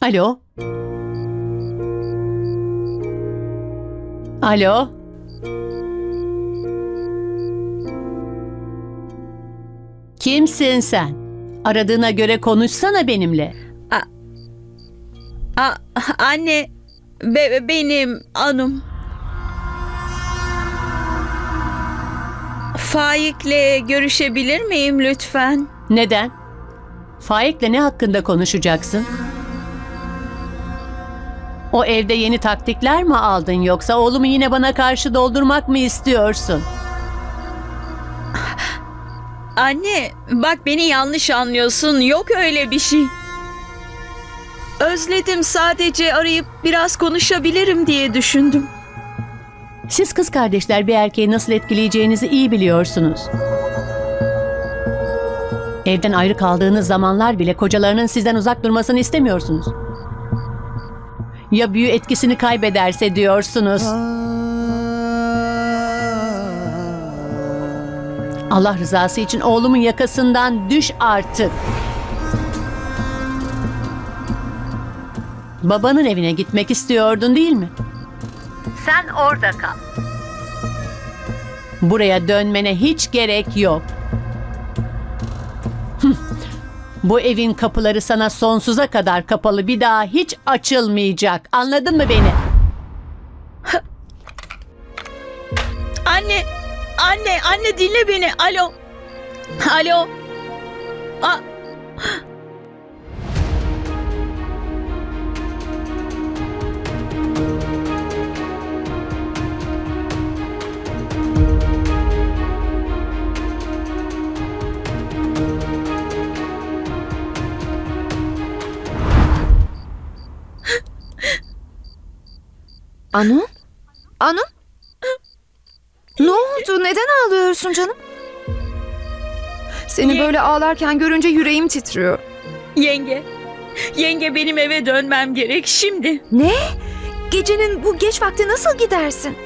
Alo? Alo? Kimsin sen? Aradığına göre konuşsana benimle. A, anne, be- benim anım. Faik'le görüşebilir miyim lütfen? Neden? Faik'le ne hakkında konuşacaksın? O evde yeni taktikler mi aldın yoksa oğlumu yine bana karşı doldurmak mı istiyorsun? Anne, bak beni yanlış anlıyorsun. Yok öyle bir şey. Özledim sadece arayıp biraz konuşabilirim diye düşündüm. Siz kız kardeşler bir erkeği nasıl etkileyeceğinizi iyi biliyorsunuz. Evden ayrı kaldığınız zamanlar bile kocalarının sizden uzak durmasını istemiyorsunuz. Ya büyü etkisini kaybederse diyorsunuz. Allah rızası için oğlumun yakasından düş artık. Babanın evine gitmek istiyordun değil mi? Sen orada kal. Buraya dönmene hiç gerek yok. Bu evin kapıları sana sonsuza kadar kapalı bir daha hiç açılmayacak. Anladın mı beni? Anne, anne, anne dinle beni. Alo. Alo. A Anu? Anu? Ne oldu? Neden ağlıyorsun canım? Seni Ye- böyle ağlarken görünce yüreğim titriyor. yenge. Yenge benim eve dönmem gerek şimdi. Ne? Gecenin bu geç vakti nasıl gidersin?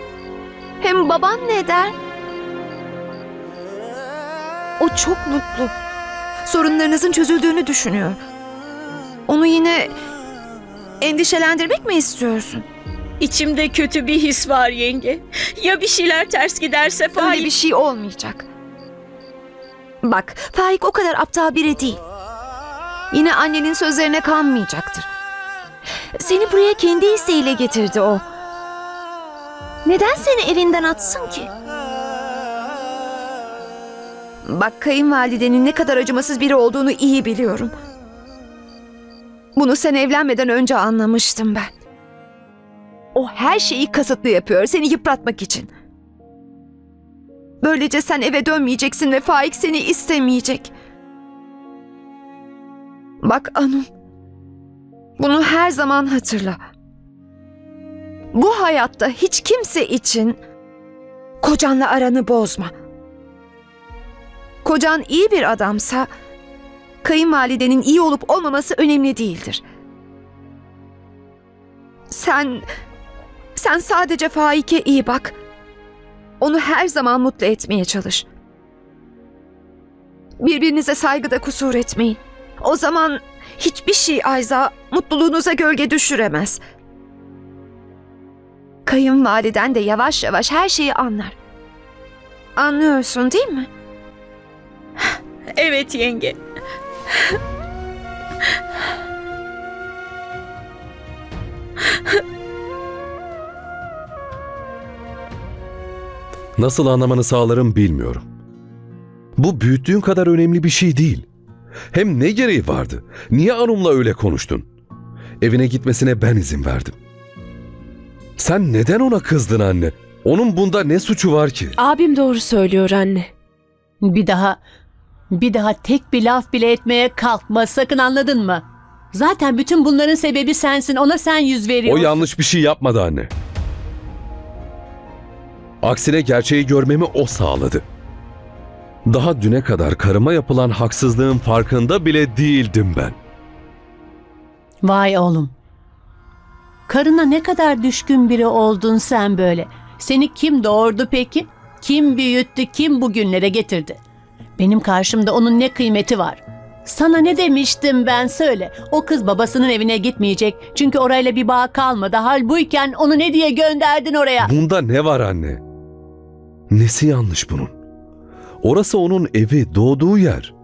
Hem baban ne der? O çok mutlu. Sorunlarınızın çözüldüğünü düşünüyor. Onu yine endişelendirmek mi istiyorsun? İçimde kötü bir his var yenge. Ya bir şeyler ters giderse Öyle Faik... bir şey olmayacak. Bak, Faik o kadar aptal biri değil. Yine annenin sözlerine kanmayacaktır. Seni buraya kendi isteğiyle getirdi o. Neden seni evinden atsın ki? Bak kayınvalidenin ne kadar acımasız biri olduğunu iyi biliyorum. Bunu sen evlenmeden önce anlamıştım ben. O her şeyi kasıtlı yapıyor seni yıpratmak için. Böylece sen eve dönmeyeceksin ve Faik seni istemeyecek. Bak Anu. Bunu her zaman hatırla. Bu hayatta hiç kimse için kocanla aranı bozma. Kocan iyi bir adamsa kayınvalidenin iyi olup olmaması önemli değildir. Sen sen sadece Faik'e iyi bak. Onu her zaman mutlu etmeye çalış. Birbirinize saygıda kusur etmeyin. O zaman hiçbir şey Ayza mutluluğunuza gölge düşüremez. Kayınvaliden de yavaş yavaş her şeyi anlar. Anlıyorsun değil mi? Evet yenge. Nasıl anlamanı sağlarım bilmiyorum. Bu büyüttüğün kadar önemli bir şey değil. Hem ne gereği vardı? Niye Anum'la öyle konuştun? Evine gitmesine ben izin verdim. Sen neden ona kızdın anne? Onun bunda ne suçu var ki? Abim doğru söylüyor anne. Bir daha bir daha tek bir laf bile etmeye kalkma sakın anladın mı? Zaten bütün bunların sebebi sensin. Ona sen yüz O veriyorsun. yanlış bir şey yapmadı anne. Aksine gerçeği görmemi o sağladı. Daha düne kadar karıma yapılan haksızlığın farkında bile değildim ben. Vay oğlum. Karına ne kadar düşkün biri oldun sen böyle. Seni kim doğurdu peki? Kim büyüttü, kim bugünlere getirdi? Benim karşımda onun ne kıymeti var? Sana ne demiştim ben söyle. O kız babasının evine gitmeyecek. Çünkü orayla bir bağ kalmadı. Hal buyken onu ne diye gönderdin oraya? Bunda ne var anne? Nesi yanlış bunun? Orası onun evi, doğduğu yer.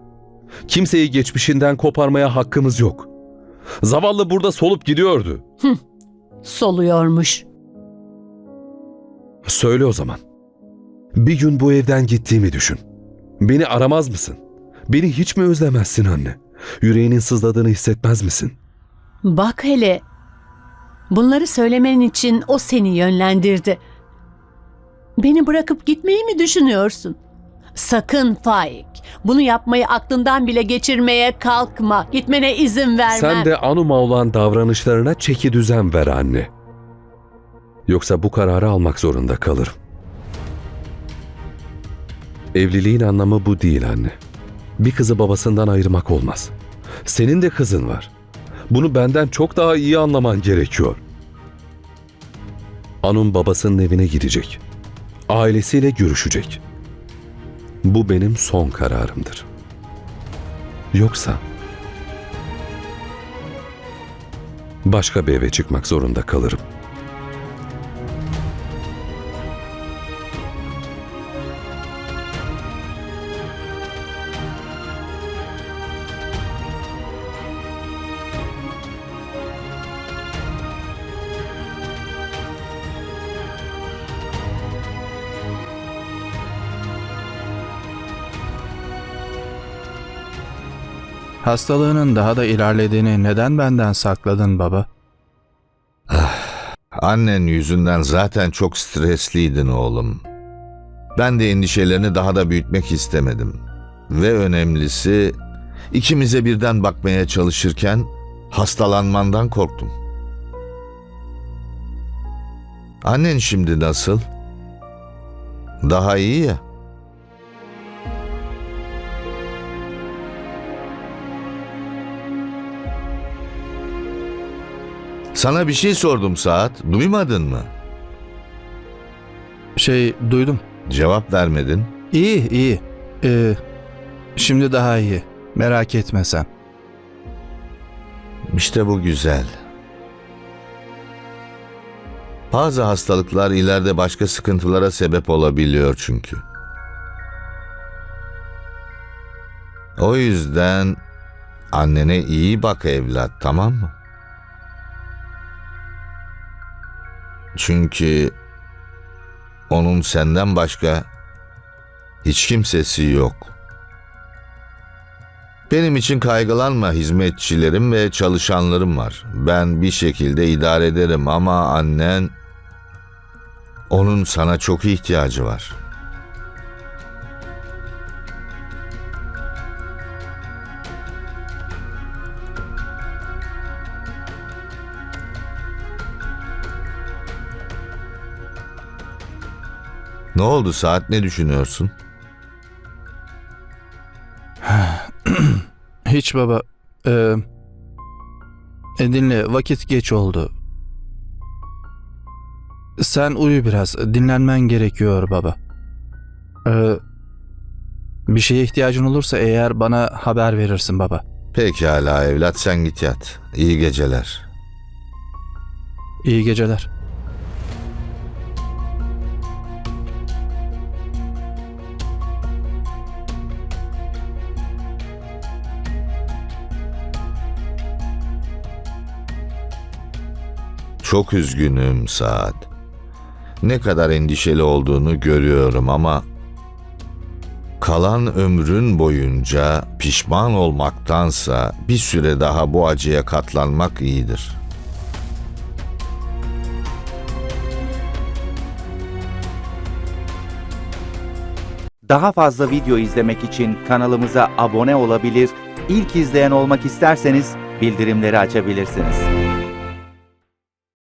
Kimseyi geçmişinden koparmaya hakkımız yok. Zavallı burada solup gidiyordu. Soluyormuş. Söyle o zaman. Bir gün bu evden gittiğimi düşün. Beni aramaz mısın? Beni hiç mi özlemezsin anne? Yüreğinin sızladığını hissetmez misin? Bak hele. Bunları söylemen için o seni yönlendirdi. Beni bırakıp gitmeyi mi düşünüyorsun? Sakın Faik. Bunu yapmayı aklından bile geçirmeye kalkma. Gitmene izin vermem. Sen de Anum'a olan davranışlarına çeki düzen ver anne. Yoksa bu kararı almak zorunda kalırım. Evliliğin anlamı bu değil anne. Bir kızı babasından ayırmak olmaz. Senin de kızın var. Bunu benden çok daha iyi anlaman gerekiyor. Anum babasının evine gidecek. Ailesiyle görüşecek. Bu benim son kararımdır. Yoksa başka bir eve çıkmak zorunda kalırım. Hastalığının daha da ilerlediğini neden benden sakladın baba? Annen yüzünden zaten çok stresliydin oğlum. Ben de endişelerini daha da büyütmek istemedim. Ve önemlisi ikimize birden bakmaya çalışırken hastalanmandan korktum. Annen şimdi nasıl? Daha iyi ya. Sana bir şey sordum Saat. Duymadın mı? Şey duydum. Cevap vermedin. İyi iyi. Ee, şimdi daha iyi. Merak etme sen. İşte bu güzel. Bazı hastalıklar ileride başka sıkıntılara sebep olabiliyor çünkü. O yüzden annene iyi bak evlat, tamam mı? Çünkü onun senden başka hiç kimsesi yok. Benim için kaygılanma hizmetçilerim ve çalışanlarım var. Ben bir şekilde idare ederim ama annen onun sana çok ihtiyacı var. Ne oldu saat ne düşünüyorsun? Hiç baba. Ee, e, dinle vakit geç oldu. Sen uyu biraz. Dinlenmen gerekiyor baba. Ee, bir şeye ihtiyacın olursa eğer bana haber verirsin baba. Pekala evlat sen git yat. İyi geceler. İyi geceler. Çok üzgünüm Saat. Ne kadar endişeli olduğunu görüyorum ama kalan ömrün boyunca pişman olmaktansa bir süre daha bu acıya katlanmak iyidir. Daha fazla video izlemek için kanalımıza abone olabilir, ilk izleyen olmak isterseniz bildirimleri açabilirsiniz.